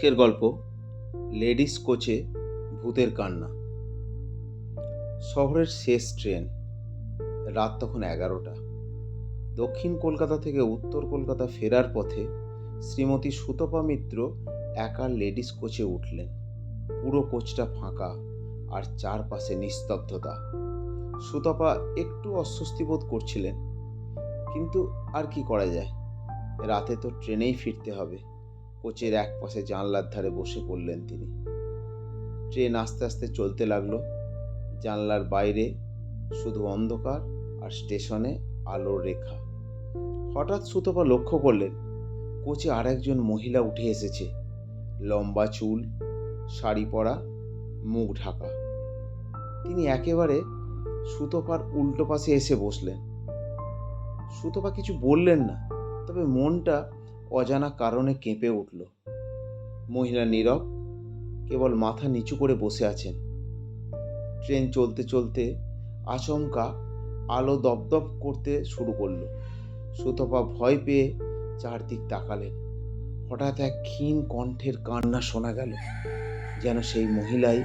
আজকের গল্প, লেডিস কোচে ভূতের কান্না। শহরের শেষ ট্রেন, রাত তখন এগারোটা। দক্ষিণ কলকাতা থেকে উত্তর কলকাতা ফেরার পথে শ্রীমতী সুতপা মিত্র একা লেডিস কোচে উঠলেন। পুরো কোচটা ফাঁকা আর চারপাশে নিস্তব্ধতা। সুতপা একটু অস্বস্তি বোধ করছিলেন, কিন্তু আর কি করা যায়? রাতে তো ট্রেনেই ফিরতে হবে। কোচের এক পাশে জানলার ধারে বসে পড়লেন তিনি। ট্রেন আস্তে আস্তে চলতে লাগল। জানলার বাইরে শুধু অন্ধকার আর স্টেশনে আলোর রেখা। হঠাৎ সুতপা লক্ষ্য করলেন, কোচে আরেকজন মহিলা উঠে এসেছে। লম্বা চুল, শাড়ি পরা, মুখ ঢাকা। তিনি একেবারে সুতপার উল্টো পাশে এসে বসলেন। সুতপা কিছু বললেন না, তবে মনটা অজানা কারণে কেঁপে উঠল। মহিলা নীরব, কেবল মাথা নিচু করে বসে আছেন। ট্রেন চলতে চলতে আচমকা আলো দপদপ করতে শুরু করল। সুতপা ভয় পেয়ে চারদিক তাকালেন। হঠাৎ এক ক্ষীণ কণ্ঠের কান্না শোনা গেল, যেন সেই মহিলাই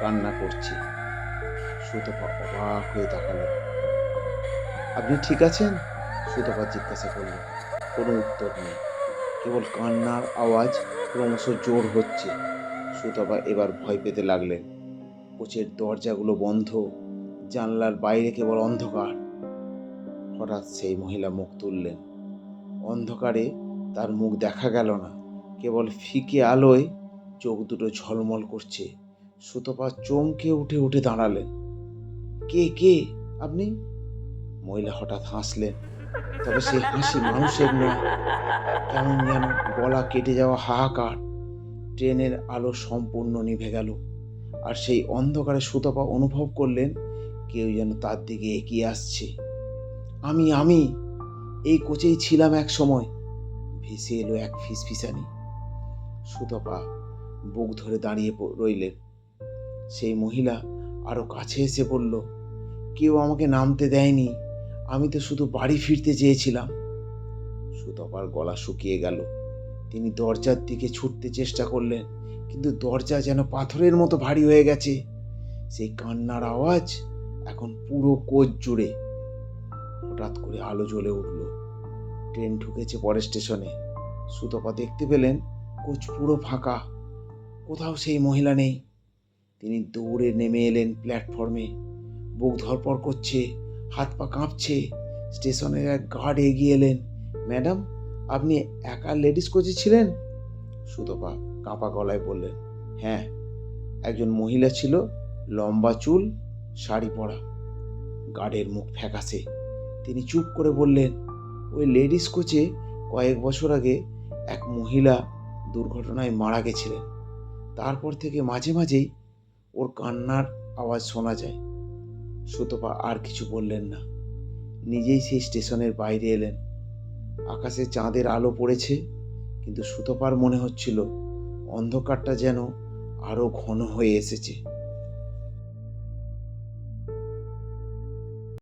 কান্না করছে। সুতপা অবাক হয়ে তাকালেন। আপনি ঠিক আছেন? সুতপা জিজ্ঞাসা করলেন। কোনো উত্তর নেই। কেবল কান্নার আওয়াজ ক্রমশ জোর হচ্ছে। সুতপা এবার ভয় পেতে লাগলেন। কোচের দরজাগুলো বন্ধ, জানলার বাইরে কেবল অন্ধকার। হঠাৎ সেই মহিলা মুখ তুললেন। অন্ধকারে তার মুখ দেখা গেল না। কেবল ফিকে আলোয় চোখ দুটো ঝলমল করছে। সুতপা চমকে উঠে উঠে দাঁড়ালেন। কে কে? আপনি? মহিলা হঠাৎ হাসলেন। তবে সে হাসি মানুষের নয়, কেমন যেন গলা কেটে যাওয়া হাহাকার ট্রেনের আলো সম্পূর্ণ নিভে গেল, আর সেই অন্ধকারে সুতপা অনুভব করলেন কেউ যেন তার দিকে এগিয়ে আসছে। আমি আমি, এই কোচেই ছিলাম এক সময়, ভেসে এলো এক ফিসফিসানি। সুতপা বুক ধরে দাঁড়িয়ে রইলেন। সেই মহিলা আরও কাছে এসে বলল, কেউ আমাকে নামতে দেয়নি। আমি তো শুধু বাড়ি ফিরতে চেয়েছিলাম। সুতপার গলা শুকিয়ে গেল। তিনি দরজার দিকে ছুটতে চেষ্টা করলেন, কিন্তু দরজা যেন পাথরের মতো ভারী হয়ে গেছে। সেই কান্নার আওয়াজ এখন পুরো কোচ জুড়ে। হঠাৎ করে আলো জ্বলে উঠল। ট্রেন ঢুকেছে পরের স্টেশনে। সুতপা দেখতে পেলেন কোচ পুরো ফাঁকা। কোথাও সেই মহিলা নেই। তিনি দৌড়ে নেমে এলেন প্ল্যাটফর্মে। বুক ধরপড় করছে। হাত পা কাঁপছে, স্টেশনের এক গার্ড এগিয়ে এলেন। ম্যাডাম, আপনি একা লেডিস কোচে ছিলেন? সুতপা কাঁপা গলায় বললেন হ্যাঁ একজন মহিলা ছিল, লম্বা চুল, শাড়ি পরা। গার্ডের মুখ ফ্যাকাসে তিনি চুপ করে বললেন, ওই লেডিস কোচে কয়েক বছর আগে এক মহিলা দুর্ঘটনায় মারা গেছিলেন। তারপর থেকে মাঝে মাঝেই ওর কান্নার আওয়াজ শোনা যায়। সুতপা আর কিছু বললেন না। নিজেই সেই স্টেশনের বাইরে এলেন। আকাশে চাঁদের আলো পড়েছে, কিন্তু সুতপার মনে হচ্ছিল, অন্ধকারটা যেন আরও ঘন হয়ে এসেছে।